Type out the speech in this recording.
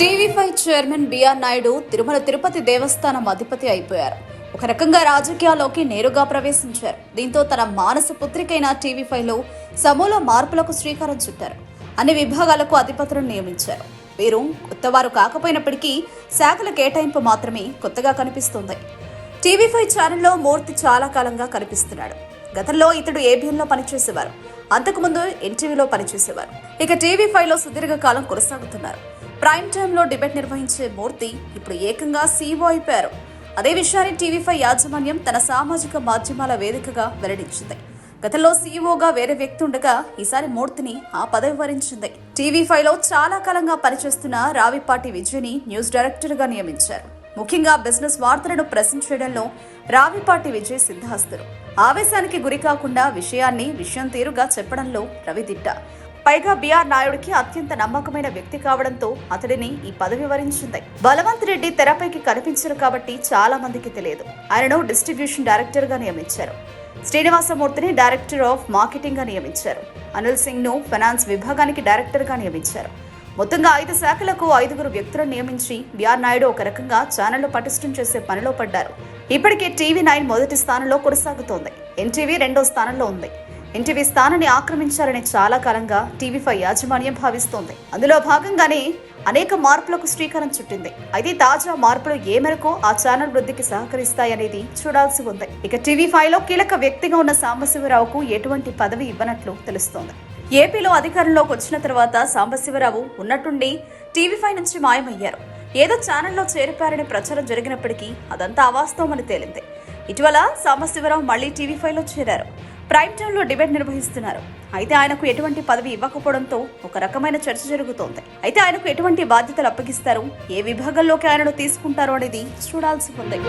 TV five chairman BR Naidu Tirumala Tirupati Devasthanam అధిపతి అయిపోయారు. ఒక రకంగా రాజకీయాల్లోకి నేరుగా ప్రవేశించారు. దీంతో తన మానస పుత్రికైన టీవీ ఫైవ్లో సమూల మార్పులకు శ్రీకారం చుట్టారు. అన్ని విభాగాలకు అధిపతులను నియమించారు. వీరు కొత్తవారు కాకపోయినప్పటికీ శాఖల కేటాయింపు మాత్రమే కొత్తగా కనిపిస్తుంది. టీవీ ఫైవ్ ఛానల్లో మూర్తి చాలా కాలంగా కనిపిస్తున్నాడు. గతంలో ఇతడు ఏబిఎన్ పనిచేసేవారు. అంతకుముందు ఎన్టీవీలో పనిచేసేవారు. ఇక టీవీ ఫైవ్లో సుదీర్ఘకాలం కొనసాగుతున్నారు. ప్రైమ్ టైంలో డిబేట్ నిర్వహించే మూర్తి ఇప్పుడు ఏకంగా సీఓ అయిపోయారు. అదే విషయాన్ని టీవీ ఫైవ్ యాజమాన్యం తన సామాజిక మాధ్యమాల వేదికగా వెల్లడించింది. గతంలో సీఈఓగా వేరే వ్యక్తి ఉండగా ఈసారి మూర్తిని ఆ పదవి వరించింది. టీవీ ఫైవ్లో చాలా కాలంగా పనిచేస్తున్న రావిపాటి విజయ్ని న్యూస్ డైరెక్టర్గా నియమించారు. ముఖ్యంగా బిజినెస్ వార్తలను ప్రెజెంట్ చేయడంలో రావిపాటి విజయ్ సిద్ధాస్తులు ఆవేశానికి గురి కాకుండా విషయాన్ని విషయం తీరుగా చెప్పడంలో రవిదిట్ట. పైగా బిఆర్ నాయుడికి అత్యంత నమ్మకమైన వ్యక్తి కావడంతో అతడిని ఈ పదవి వరించింది. బలవంత్ రెడ్డి తెరపైకి కనిపించరు కాబట్టి చాలా మందికి తెలియదు. ఆయనను డిస్ట్రిబ్యూషన్ డైరెక్టర్గా నియమించారు. శ్రీనివాసమూర్తిని డైరెక్టర్ ఆఫ్ మార్కెటింగ్గా నియమించారు. అనిల్ సింగ్ను ఫైనాన్స్ విభాగానికి డైరెక్టర్గా నియమించారు. మొత్తంగా ఐదు శాఖలకు ఐదుగురు వ్యక్తులను నియమించి బిఆర్ నాయుడు ఒక రకంగా ఛానళ్ళు పటిష్టం చేసే పనిలో పడ్డారు. ఇప్పటికే టీవీ నైన్ మొదటి స్థానంలో కొనసాగుతోంది. ఎన్టీవీ రెండో స్థానంలో ఉంది. ఎన్టీవీ స్థానాన్ని ఆక్రమించాలని చాలా కాలంగా టీవీ ఫైవ్ యాజమాన్యం భావిస్తోంది. అందులో భాగంగానే అనేక మార్పులకు శ్రీకారం చుట్టింది. అయితే తాజా మార్పులు ఏ మేరకు ఆ ఛానల్ వృద్ధికి సహకరిస్తాయనేది చూడాల్సి ఉంది. ఇక టీవీ ఫైవ్లో కీలక వ్యక్తిగా ఉన్న సాంబశివరావుకు ఎటువంటి పదవి ఇవ్వనట్లు తెలుస్తోంది. ఏపీలో అధికారంలోకి వచ్చిన తర్వాత సాంబశివరావు ఉన్నట్టుండి టీవీ ఫైవ్ నుంచి మాయమయ్యారు. ఏదో ఛానల్లో చేరిపారని ప్రచారం జరిగినప్పటికీ అదంతా అవాస్తవమని తేలింది. ఇటీవల సాంబశివరావు మళ్ళీ టీవీ ఫైవ్లో చేరారు. ప్రైమ్ టైంలో డిబేట్ నిర్వహిస్తున్నారు. అయితే ఆయనకు ఎటువంటి పదవి ఇవ్వకపోవడంతో ఒక రకమైన చర్చ జరుగుతోంది. అయితే ఆయనకు ఎటువంటి బాధ్యతలు అప్పగిస్తారు? ఏ విభాగంలోకి ఆయనను తీసుకుంటారో అనేది చూడాల్సి ఉంది.